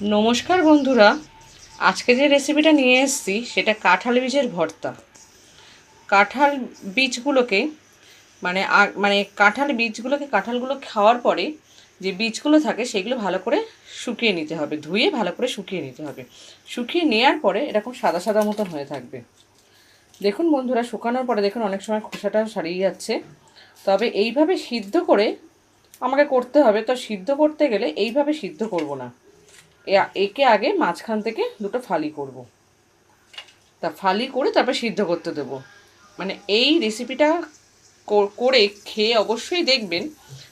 নমস্কার বন্ধুরা। আজকে যে রেসিপিটা নিয়ে এসেছি, সেটা কাঁঠাল বীজের ভর্তা। কাঁঠাল বীজগুলোকে মানে মানে কাঁঠাল বীজগুলোকে, কাঁঠালগুলো খাওয়ার পরে যে বীজগুলো থাকে, সেগুলো ভালো করে শুকিয়ে নিতে হবে। ধুয়ে ভালো করে শুকিয়ে নিতে হবে। শুকিয়ে নেওয়ার পরে এরকম সাদা সাদা মতন হয়ে থাকবে। দেখুন বন্ধুরা, শুকানোর পরে দেখুন অনেক সময় খোসাটা সারিয়ে যাচ্ছে। তবে এইভাবে সিদ্ধ করে আমাকে করতে হবে। তো সিদ্ধ করতে গেলে এইভাবে সিদ্ধ করব না। একে আগে মাঝখান থেকে দুটো ফালি করব। তা ফালি করে তারপর সিদ্ধ করতে দেবো। মানে এই রেসিপিটা করে খেয়ে অবশ্যই দেখবেন।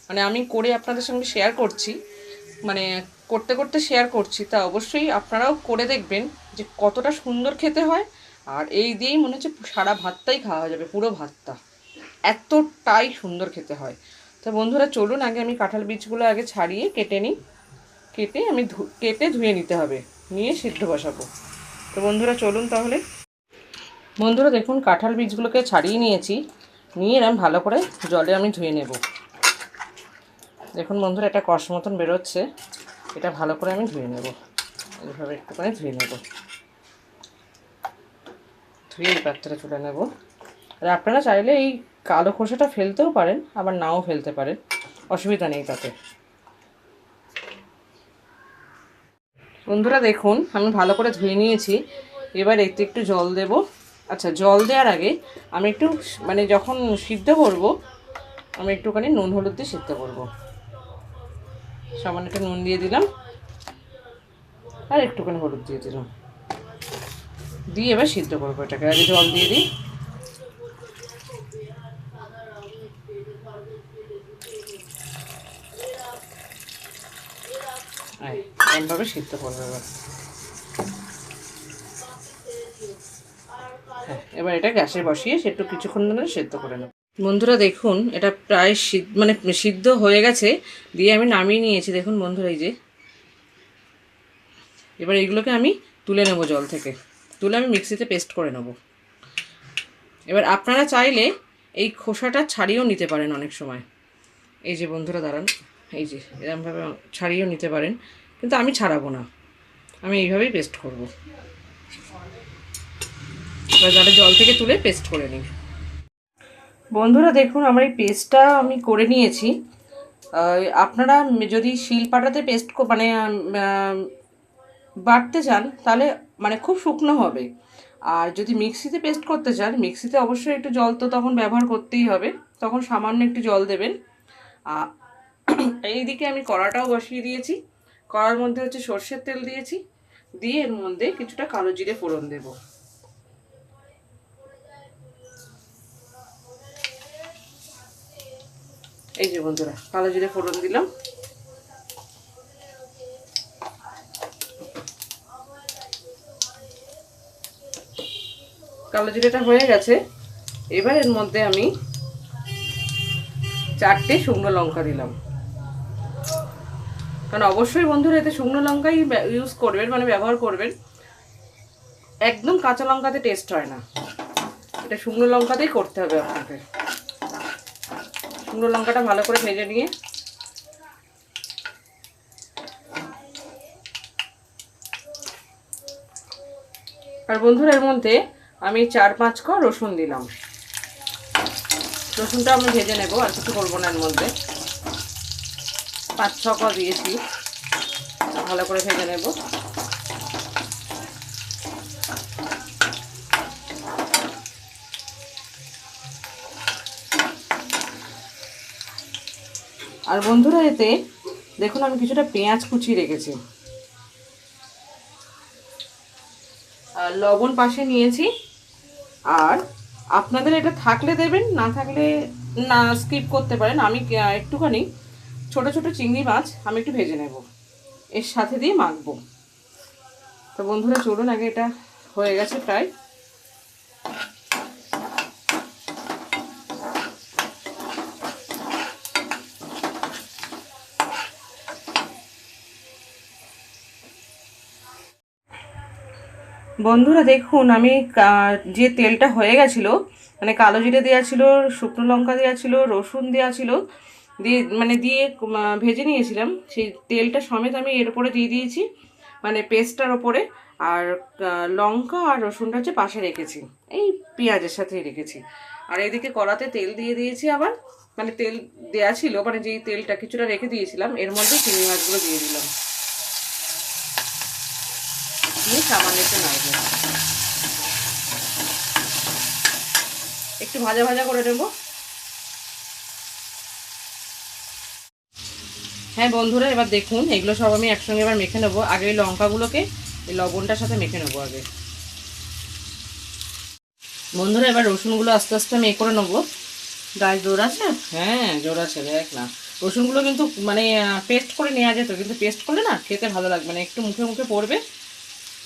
মানে আমি করে আপনাদের সঙ্গে শেয়ার করছি। মানে করতে করতে শেয়ার করছি। তা অবশ্যই আপনারাও করে দেখবেন যে কতটা সুন্দর খেতে হয়। আর এই দিয়েই মনে হচ্ছে সারা ভাতটাই খাওয়া যাবে, পুরো ভাতটা। এতটাই সুন্দর খেতে হয়। তো বন্ধুরা, চলুন আগে আমি কাঁঠাল বীজগুলো আগে ছাড়িয়ে কেটে নিই। কেটে আমি কেটে ধুয়ে নিতে হবে। নিয়ে সিদ্ধ বসাবো। তো বন্ধুরা, চলুন তাহলে। বন্ধুরা, দেখুন, কাঁঠাল বীজগুলোকে ছাড়িয়ে নিয়েছি। নিয়ে এরম ভালো করে জলে আমি ধুয়ে নেব। দেখুন বন্ধুরা এটা কষ মতন বেরোচ্ছে। এটা ভালো করে আমি ধুয়ে নেব। এইভাবে একটুখানি ধুয়ে নেব। ধুয়ে এই পাত্রে তুলে নেব। আর আপনারা চাইলে এই কালো খোসাটা ফেলতেও পারেন, আবার নাও ফেলতে পারেন। অসুবিধা নেই তাতে। বন্ধুরা দেখুন, আমি ভালো করে ধুয়ে নিয়েছি। এবার এতে একটু জল দেব। আচ্ছা জল দেওয়ার আগে আমি একটু মানে যখন সিদ্ধ করব, আমি একটুখানি নুন, হলুদ দিয়ে সিদ্ধ করব। সামান্য একটু নুন দিয়ে দিলাম। আর একটুখানি হলুদ দিয়ে দিলাম। দিয়ে এবার সিদ্ধ করব এটাকে। আগে জল দিয়ে দিই। এরমভাবে সিদ্ধ করবে এবার। হ্যাঁ এবার এটা গ্যাসে বসিয়ে সে একটু কিছুক্ষণ ধরে সেদ্ধ করে নেব। বন্ধুরা, দেখুন, এটা প্রায় সিদ্ধ মানে সিদ্ধ হয়ে গেছে, দিয়ে আমি নামিয়ে নিয়েছি। দেখুন বন্ধুরা, এই যে। এবার এইগুলোকে আমি তুলে নেব জল থেকে। তুলে আমি মিক্সিতে পেস্ট করে নেব। এবার আপনারা চাইলে এই খোসাটা ছাড়িয়েও নিতে পারেন অনেক সময়। এই যে বন্ধুরা, দাঁড়ান। এই যে এরকমভাবে ছাড়িয়েও নিতে পারেন। কিন্তু আমি ছাড়াবো না। আমি এইভাবেই পেস্ট করব। এবার জল থেকে তুলে পেস্ট করে নিই। বন্ধুরা, দেখুন, আমার এই পেস্টটা আমি করে নিয়েছি। আপনারা যদি শিল পাটাতে পেস্ট মানে বাটতে চান, তাহলে মানে খুব শুকনো হবে। আর যদি মিক্সিতে পেস্ট করতে চান, মিক্সিতে অবশ্যই একটু জল তো তখন ব্যবহার করতেই হবে। তখন সামান্য একটু জল দেবেন। এইদিকে আমি কড়াটাও বসিয়ে দিয়েছি। কড়ার মধ্যে হচ্ছে সর্ষের তেল দিয়েছি, দিয়ে এর মধ্যে কিছুটা কালো জিরে ফোড়ন দেব। এই যে বন্ধুরা, কালো জিরে ফোড়ন দিলাম। কালো জিরেটা হয়ে গেছে। এবার এর মধ্যে আমি চারটে শুকনো লঙ্কা দিলাম। কারণ অবশ্যই বন্ধুরা এতে শুকনো লঙ্কাই ইউজ করবেন মানে ব্যবহার করবেন। একদম কাঁচা লঙ্কাতে টেস্ট হয় না। এটা শুকনো লঙ্কাতেই করতে হবে আপনাকে। শুকনো লঙ্কাটা ভালো করে ভেজে নিয়ে আর বন্ধুরা এর মধ্যে আমি চার পাঁচ ক রসুন দিলাম। রসুনটা আমি ভেজে নেব, আর কিছু করব না এর মধ্যে। পাঁচ ছ ক দিয়েছি। ভালো করে ভেজে নেব। আর বন্ধুরা, এতে দেখুন, আমি কিছুটা পেঁয়াজ কুচি রেখেছি। আর লবণ পাশে নিয়েছি। আর আপনাদের এটা থাকলে দেবেন, না থাকলে না স্কিপ করতে পারেন। আমি একটুখানি ছোট ছোট চিংড়ি মাছ আমি একটু ভেজে নেব। এর সাথে দিয়ে মাখবো। তো বন্ধুরা, চলুন, আগে এটা হয়ে গেছে প্রায়। বন্ধুরা, দেখুন, আমি যে তেলটা হয়ে গেছিল মানে কালো জিরে দেওয়া ছিল, শুকনো লঙ্কা দেওয়া ছিল, রসুন দেওয়া ছিল দিয়ে মানে দিয়ে ভেজে নিয়েছিলাম। সেই তেলটা সমেত আমি এর উপরে দিয়ে দিয়েছি। মানে পেস্টটার ওপরে আর লঙ্কা আর রসুনটা হচ্ছে পাশে রেখেছি। এই পেঁয়াজের সাথেই রেখেছি। আর এদিকে কড়াতে তেল দিয়ে দিয়েছি আবার। মানে তেল দেয়া ছিল মানে যেই তেলটা কিছুটা রেখে দিয়েছিলাম, এর মধ্যে চিনি মাছগুলো দিয়ে দিলাম। দিয়ে একটু একটু ভাজা ভাজা করে নেব। হ্যাঁ বন্ধুরা এবার দেখুন এগুলো সব আমি একসঙ্গে এবার মেখে নেব। আগে এই লঙ্কাগুলোকে এই লবণটার সাথে মেখে নেব আগে। বন্ধুরা এবার রসুনগুলো আস্তে আস্তে আমি এ করে নেব। গাছ আছে? হ্যাঁ জোর আছে দেখ না। রসুনগুলো কিন্তু মানে পেস্ট করে নেওয়া যেত কিন্তু পেস্ট করলে না খেতে ভালো লাগবে না একটু মুখে মুখে পড়বে।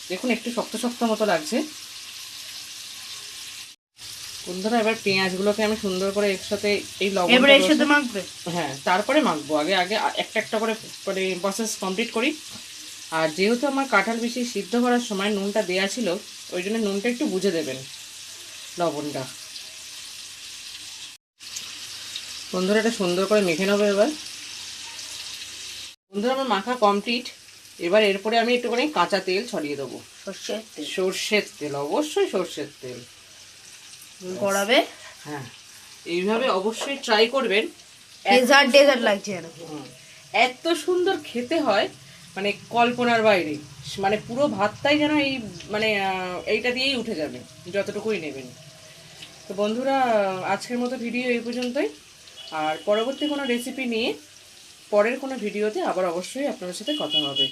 দেখুন একটু শক্ত শক্ত মতো লাগছে। বন্ধুরা এবার পেঁয়াজগুলোকে আমি সুন্দর করে একসাথে এই লবণ এবারে এর সাথে মাখবে? হ্যাঁ তারপরে মাখবো। আগে আগে একটা একটা করে মানে প্রসেস কমপ্লিট করি। আর যেহেতু আমার কাঁঠাল বেশি সিদ্ধ করার সময় নুনটা দেয়া ছিল ওই জন্য নুনটা একটু বুঝে দেবেন লবণটা। বন্ধুরা এটা সুন্দর করে মেখে নেব এবার। বন্ধুরা আমার মাখা কমপ্লিট এবার এরপরে আমি একটুখানি কাঁচা তেল ছড়িয়ে দেবো। সর্ষের তেল। সর্ষের তেল অবশ্যই সর্ষের তেল। গড়াবে হ্যাঁ এইভাবে অবশ্যই ট্রাই করবেন। ডেজার্ট ডেজার্ট লাগছে এত সুন্দর খেতে হয় মানে কল্পনার বাইরে। মানে পুরো ভাতটাই যেন এই মানে এইটা দিয়েই উঠে যাবে যতটুকুই নেবেন। তো বন্ধুরা আজকের মতো ভিডিও এই পর্যন্তই। আর পরবর্তী কোনো রেসিপি নিয়ে পরের কোনো ভিডিওতে আবার অবশ্যই আপনাদের সাথে কথা হবে।